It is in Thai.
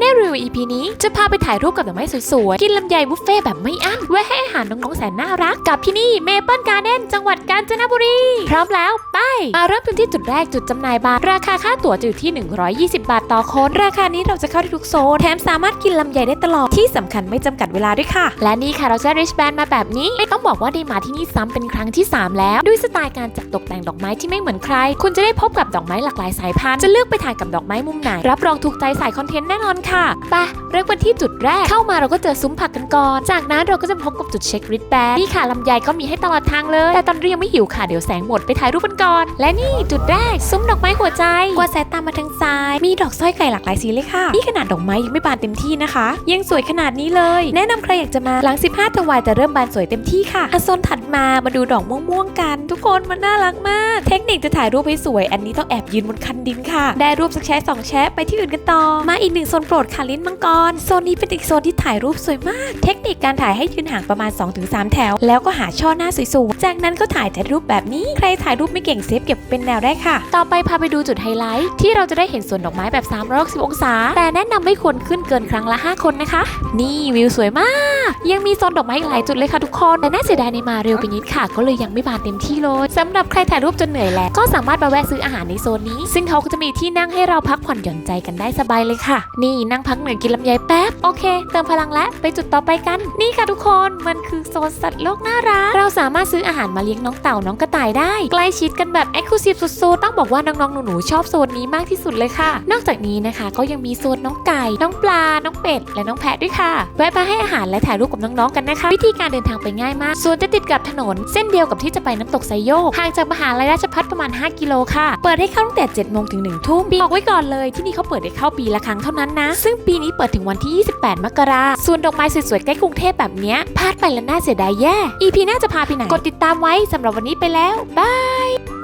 แน่รีวิว EP นี้จะพาไปถ่ายรูปกับดอกไม้สวยๆ กินลำไยบุฟเฟ่แบบไม่อั้นไว้ให้อาหารน้องๆแสนน่ารัก กับที่นี่เมเปิลการ์เด้นจังหวัดกาญจนบุรี พร้อมแล้ว ไป มาเริ่มกันที่จุดแรกจุดจำหน่ายบัตรราคาค่าตั๋วจะอยู่ที่ 120 บาทต่อคน ราคานี้เราจะเข้าได้ทุกโซน แถมสามารถกินลำไยได้ตลอดที่สำคัญไม่จำกัดเวลาด้วยค่ะ และนี่ค่ะเราจะริชแบนมาแบบนี้ไม่ต้องบอกว่าได้มาที่นี่ซ้ำเป็นครั้งที่ 3 แล้ว ด้วยสไตล์การจัดตกแต่งดอกไม้ที่ไม่เหมือนใคร คุณจะได้พบกับดอกไม้หลากหลายสายพันธุ์จะเลือกไปถ่ายกับดอกไม้มุมไหนรับรองถูกใจสายคอนเทนต์แน่นอนค่ะไปเริ่มกันที่จุดแรกเข้ามาเราก็เจอซุ้มผักกันก่อน จากนั้นเราก็จะพบกับจุดเช็คริดแบนนี่ค่ะลำไยก็มีให้ตลอดทางเลย แต่ตอนนี้ยังไม่หิวค่ะเดี๋ยวแสงหมดไปถ่ายรูปกันก่อน และนี่จุดแรกซุ้มดอกไม้หัวใจกวาดสายตามมาทางซ้าย มีดอกสร้อยไก่หลากหลายสีเลยค่ะ นี่ขนาดดอกไม้ยังไม่บานเต็มที่นะคะ ยังสวยขนาดนี้เลย แนะนำใครอยากจะมาหลัง 15ธันวาจะเริ่มบานสวยเต็มที่ค่ะอะโซนถัดมามาดูดอกม่วงๆกัน ทุกคนมันน่ารักมาก เทคนิคจะถ่ายรูปให้สวย อันนี้ต้องแอบยืนบนคันดินค่ะ ได้รูปสักแชะสองแชะไปที่อื่นกันต่อมาอีกหนึ่งโซนโปรดค่ะลิ้นมังกร โซนนี้เป็นอีกโซนที่ถ่ายรูปสวยมาก เทคนิคการถ่ายให้ยืนห่างประมาณ 2-3 แถว แล้วก็หาช่อหน้าสวยๆ จากนั้นก็ถ่ายแต่รูปแบบนี้ ใครถ่ายรูปไม่เก่งเซฟเก็บเป็นแนวได้ค่ะ ต่อไปพาไปดูจุดไฮไลท์ ที่เราจะได้เห็นสวนดอกไม้แบบ360องศา แต่แนะนำไม่ควรขึ้นเกินครั้งละ 5 คนนะคะ นี่วิวสวยมาก ยังมีโซนดอกไม้อีกหลายจุดเลยค่ะทุกคน แต่น่าเสียดายในมาเร็วไปนิดค่ะ ก็เลยยังไม่บานเต็มที่เลยสำหรับใครถ่ายรูปจนเหนื่อยแล้ว ก็สามารถมาแวะซื้ออาหารในโซนนี้ ซึ่งเขาก็จะมีที่นั่งให้เราพักผ่อนหย่อนใจกันได้สบายเลยค่ะ นี่นั่งพักเหนื่อยกินลำไยแป๊บ โอเค เติมพลังแล้วไปจุดต่อไปกัน นี่ค่ะทุกคน มันคือโซนสัตว์โลกน่ารัก เราสามารถซื้ออาหารมาเลี้ยงน้องเต่าน้องกระต่ายได้ ใกล้ชิดกันแบบเอ็กซ์คลูซีฟสุดๆ ต้องบอกว่าน้องๆหนูๆชอบโซนนี้มากที่สุดเลยค่ะ นอกจากนี้นะคะ ก็ยังมีโซนน้องไก่ น้องปลา น้องเป็ด และน้องแพะด้วยค่ะ แวะมาให้อาหารและถ่ายรูปกับน้องๆกันนะคะ วิธีการเดินทางไปง่ายมากส่วนจะติดกับถนน เส้นเดียวกับที่จะไปน้ำตกไซโยกห่างจากมหาลัยราชภัฏประมาณ 5 กิโลค่ะ เปิดให้เข้าตั้งแต่7โมงถึง1ทุ่มบอกไว้ก่อนเลยที่นี่เขาเปิดให้เข้าปีละครั้งเท่านั้นนะซึ่งปีนี้เปิดถึงวันที่ 28 มกราส่วนดอกไม้สวยๆ ใกล้กรุงเทพแบบเนี้ยพลาดไปแล้วน่าเสียดายแย่ EP หน่าจะพาไปไหน กดติดตามไว้สำหรับวันนี้ไปแล้ว บาย